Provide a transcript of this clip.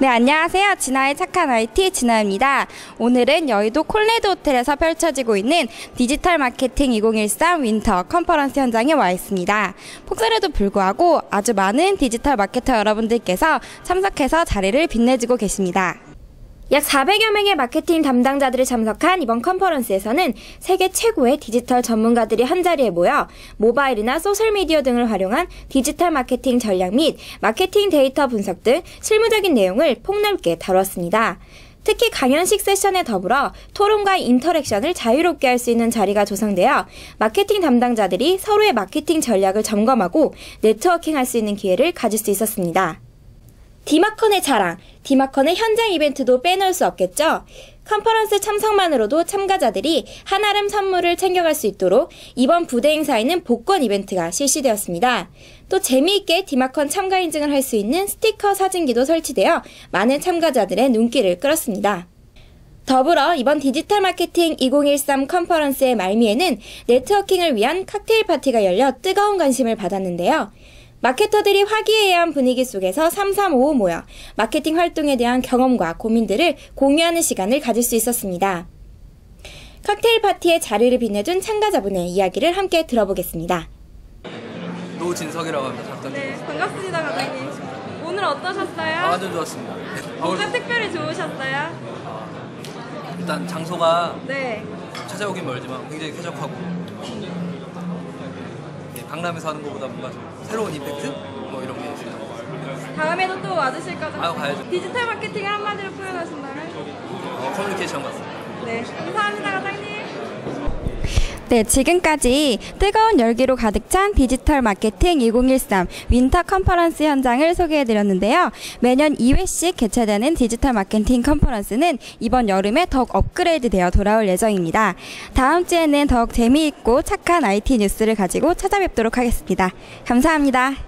네, 안녕하세요. 진아의 착한 IT 진아입니다. 오늘은 여의도 콜레드 호텔에서 펼쳐지고 있는 디지털 마케팅 2013 윈터 컨퍼런스 현장에 와 있습니다. 폭설에도 불구하고 아주 많은 디지털 마케터 여러분들께서 참석해서 자리를 빛내주고 계십니다. 약 400여 명의 마케팅 담당자들이 참석한 이번 컨퍼런스에서는 세계 최고의 디지털 전문가들이 한자리에 모여 모바일이나 소셜미디어 등을 활용한 디지털 마케팅 전략 및 마케팅 데이터 분석 등 실무적인 내용을 폭넓게 다뤘습니다. 특히 강연식 세션에 더불어 토론과 인터랙션을 자유롭게 할 수 있는 자리가 조성되어 마케팅 담당자들이 서로의 마케팅 전략을 점검하고 네트워킹 할 수 있는 기회를 가질 수 있었습니다. 디마컨의 자랑, 디마컨의 현장 이벤트도 빼놓을 수 없겠죠? 컨퍼런스 참석만으로도 참가자들이 한아름 선물을 챙겨갈 수 있도록 이번 부대 행사에는 복권 이벤트가 실시되었습니다. 또 재미있게 디마컨 참가 인증을 할 수 있는 스티커 사진기도 설치되어 많은 참가자들의 눈길을 끌었습니다. 더불어 이번 디지털 마케팅 2013 컨퍼런스의 말미에는 네트워킹을 위한 칵테일 파티가 열려 뜨거운 관심을 받았는데요. 마케터들이 화기애애한 분위기 속에서 335 모여 마케팅 활동에 대한 경험과 고민들을 공유하는 시간을 가질 수 있었습니다. 칵테일 파티에 자리를 빛내준 참가자분의 이야기를 함께 들어보겠습니다. 노진석이라고 합니다. 작전 네, 반갑습니다, 과장님. 오늘 어떠셨어요? 아, 완전 좋았습니다. 뭐가 특별히 좋으셨어요? 일단 장소가 네. 찾아오긴 멀지만 굉장히 쾌적하고 예, 강남에서 하는 것보다 뭔가 좀 새로운 임팩트? 뭐 이런 게 있어요. 다음에도 또 와주실 거죠? 아유, 가야죠. 디지털 마케팅을 한마디로 표현하신다면? 어, 커뮤니케이션 같습니다. 네, 감사합니다, 과장님. 네, 지금까지 뜨거운 열기로 가득 찬 디지털 마케팅 2013 윈터 컨퍼런스 현장을 소개해 드렸는데요. 매년 2회씩 개최되는 디지털 마케팅 컨퍼런스는 이번 여름에 더욱 업그레이드 되어 돌아올 예정입니다. 다음 주에는 더욱 재미있고 착한 IT 뉴스를 가지고 찾아뵙도록 하겠습니다. 감사합니다.